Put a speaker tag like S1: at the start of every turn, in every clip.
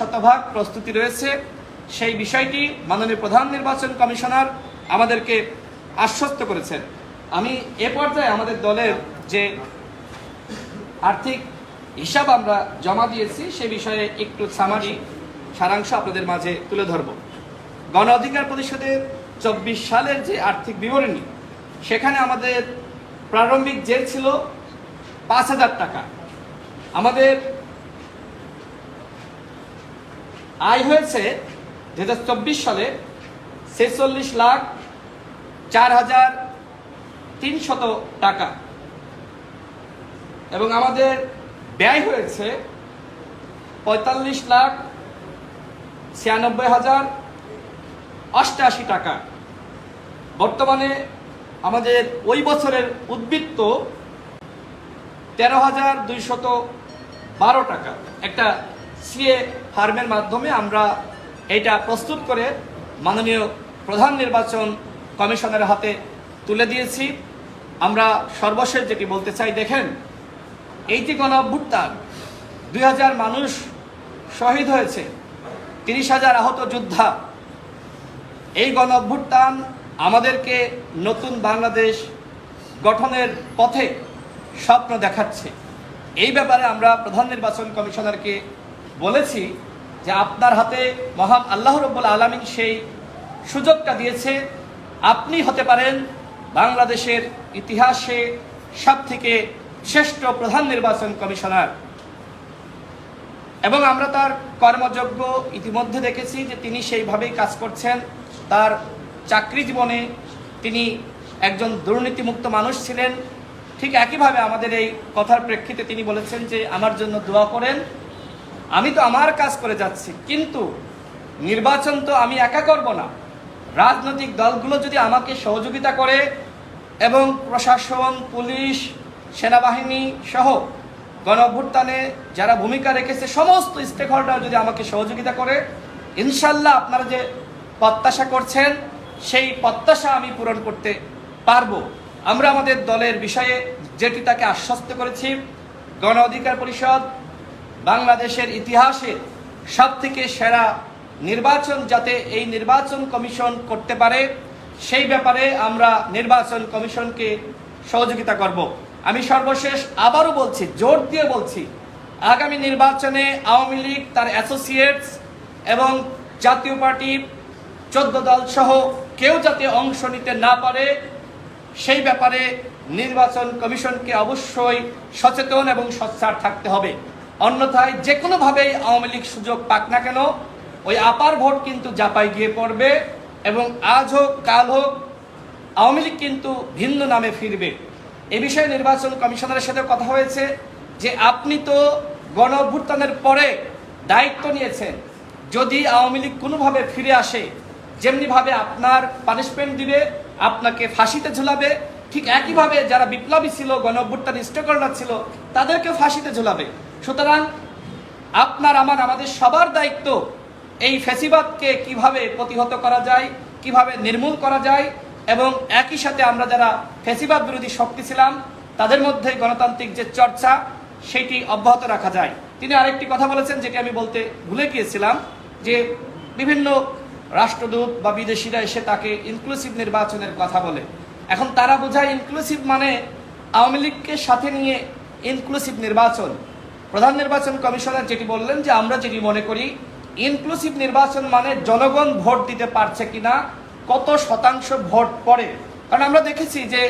S1: শতভাগ প্রস্তুতি রয়েছে। সেই বিষয়টি মাননীয় প্রধান নির্বাচন কমিশনার আমাদেরকে আশ্বস্ত করেছেন। আমি এ পর্যায়ে আমাদের দলের যে আর্থিক হিসাব আমরা জমা দিয়েছি, সে বিষয়ে একটু সামারি সারাংশ আপনাদের মাঝে তুলে ধরব। গণ অধিকার পরিষদের চব্বিশ সালের যে আর্থিক বিবরণী, সেখানে আমাদের প্রারম্ভিক জেল ছিল পাঁচ হাজার টাকা। আমাদের আয় হয়েছে দু হাজার চব্বিশ সালে ছেচল্লিশ লাখ চার হাজার তিনশত টাকা। এবং আমাদের ব্যয় হয়েছে পঁয়তাল্লিশ লাখ ছিয়ানব্বই হাজার অষ্টাশি টাকা। বর্তমানে আমাদের ওই বছরের উদ্বৃত্ত তেরো হাজার দুইশত বারো টাকা। একটা সিএ ফার্মের মাধ্যমে আমরা এটা প্রস্তুত করে মাননীয় প্রধান নির্বাচন কমিশনের হাতে তুলে দিয়েছি। আমরা সর্বশেষ যেটি বলতে চাই, দেখেন এই যে গণ অভ্যুত্থান, দুই হাজার মানুষ শহীদ হয়েছে, তিরিশ হাজার আহত যোদ্ধা। এই গণ অভ্যুত্থান আমাদেরকে নতুন বাংলাদেশ গঠনের পথে স্বপ্ন দেখাচ্ছে। এই ব্যাপারে আমরা প্রধান নির্বাচন কমিশনারকে বলেছি যে আপনার হাতে মহান আল্লাহ রব্বুল আলমিন সেই সুযোগটা দিয়েছে। আপনি হতে পারেন বাংলাদেশের ইতিহাসে সব থেকে শ্রেষ্ঠ প্রধান নির্বাচন কমিশনার। এবং আমরা তার কর্মযোগ্য ইতিমধ্যে দেখেছি যে তিনি সেইভাবেই কাজ করছেন। তার চাকরি জীবনে তিনি একজন দুর্নীতিমুক্ত মানুষ ছিলেন। ঠিক একইভাবে আমাদের এই কথার প্রেক্ষিতে তিনি বলেছেন যে, আমার জন্য দোয়া করেন আমি তো আমার কাজ করে যাচ্ছি, কিন্তু নির্বাচন তো আমি একা করব না। রাজনৈতিক দলগুলো যদি আমাকে সহযোগিতা করে এবং প্রশাসন, পুলিশ, সেনাবাহিনী সহ গণঅভ্যুত্থানে যারা ভূমিকা রেখেছে, সমস্ত স্টেক হোল্ডার যদি আমাকে সহযোগিতা করে, ইনশাল্লাহ আপনারা যে প্রত্যাশা করছেন, সেই প্রত্যাশা আমি পূরণ করতে পারব। আমরা আমাদের দলের বিষয়ে যেটি তাকে আশ্বস্ত করেছি, গণ অধিকার পরিষদ বাংলাদেশের ইতিহাসে সব থেকে সেরা নির্বাচন যাতে এই নির্বাচন কমিশন করতে পারে, সেই ব্যাপারে আমরা নির্বাচন কমিশনকে সহযোগিতা করব। আমি সর্বশেষ আবারও বলছি, জোর দিয়ে বলছি, আগামী নির্বাচনে আওয়ামী লীগ, তার অ্যাসোসিয়েটস এবং জাতীয় পার্টি, চোদ্দ দল সহ কেউ যাতে অংশ নিতে না পারে, সেই ব্যাপারে নির্বাচন কমিশনকে অবশ্যই সচেতন এবং সচ্ছার থাকতে হবে। অন্যথায় যে কোনোভাবেই আওয়ামী লীগ সুযোগ পাক না কেন, ওই আপার ভোট কিন্তু জাপাই গিয়ে পড়বে এবং আজ হোক, কাল হোক, আওয়ামী লীগ কিন্তু ভিন্ন নামে ফিরবে। এ বিষয়ে নির্বাচন কমিশনারের সাথে কথা হয়েছে যে আপনি তো গণ অভ্যুত্থানের পরে দায়িত্ব নিয়েছেন। যদি আওয়ামী লীগ কোনোভাবে ফিরে আসে, যেমনিভাবে আপনার পানিশমেন্ট দিবে, আপনাকে ফাঁসিতে ঝুলাবে, ঠিক একইভাবে যারা বিপ্লবী ছিল গণ অভ্যুত্থান স্টেকহোল্ডার ছিল তাদেরকে ফাঁসিতে ঝুলাবে। সুতরাং আপনার, আমার, আমাদের সবার দায়িত্ব এই ফেসিবাদকে কীভাবে প্রতিহত করা যায়, কীভাবে নির্মূল করা যায় এবং একই সাথে আমরা যারা ফেসিবাদ বিরোধী শক্তি ছিলাম, তাদের মধ্যে গণতান্ত্রিক যে চর্চা, সেটি অব্যাহত রাখা যায়। তিনি আরেকটি কথা বলেছেন, যেটি আমি বলতে ভুলে গিয়েছিলাম, যে বিভিন্ন রাষ্ট্রদূত বা বিদেশিরা এসে তাকে ইনক্লুসিভ নির্বাচনের কথা বলে। এখন তারা বোঝায় ইনক্লুসিভ মানে আওয়ামী লীগকে সাথে নিয়ে ইনক্লুসিভ নির্বাচন। প্রধান নির্বাচন কমিশনার যেটি বললেন যে আমরা যেটি মনে করি ইনক্লুসিভ নির্বাচন মানে জনগণ ভোট দিতে পারছে কিনা, কত শতাংশ ভোট পড়ে। কারণ আমরা দেখেছি যে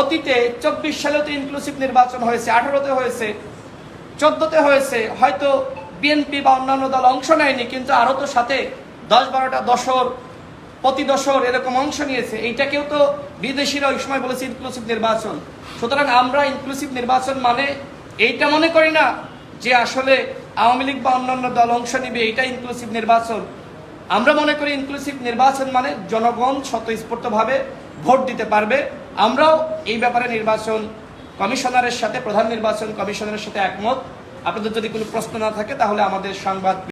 S1: অতীতে চব্বিশ সালেও তো ইনক্লুসিভ নির্বাচন হয়েছে, আঠারোতে হয়েছে, চোদ্দতে হয়েছে, হয়তো বিএনপি বা অন্যান্য দল অংশ নেয়নি, কিন্তু আরও তো সাথে দশ বারোটা দশর, প্রতি দশর এরকম অংশ নিয়েছে। এইটাকেও তো বিদেশিরা ওই সময় বলেছে ইনক্লুসিভ নির্বাচন। সুতরাং আমরা ইনক্লুসিভ নির্বাচন মানে এইটা মনে করি না যে আসলে আওয়ামী লীগ বা অন্যান্য দল অংশ নিবে এটা ইনক্লুসিভ নির্বাচন। আমরা মনে করি ইনক্লুসিভ নির্বাচন মানে জনগণ স্বতঃস্ফূর্তভাবে ভোট দিতে পারবে। আমরাও এই ব্যাপারে নির্বাচন কমিশনারের সাথে, প্রধান নির্বাচন কমিশনারের সাথে একমত। আপনাদের যদি কোনো প্রশ্ন না থাকে, তাহলে আমাদের সংবাদ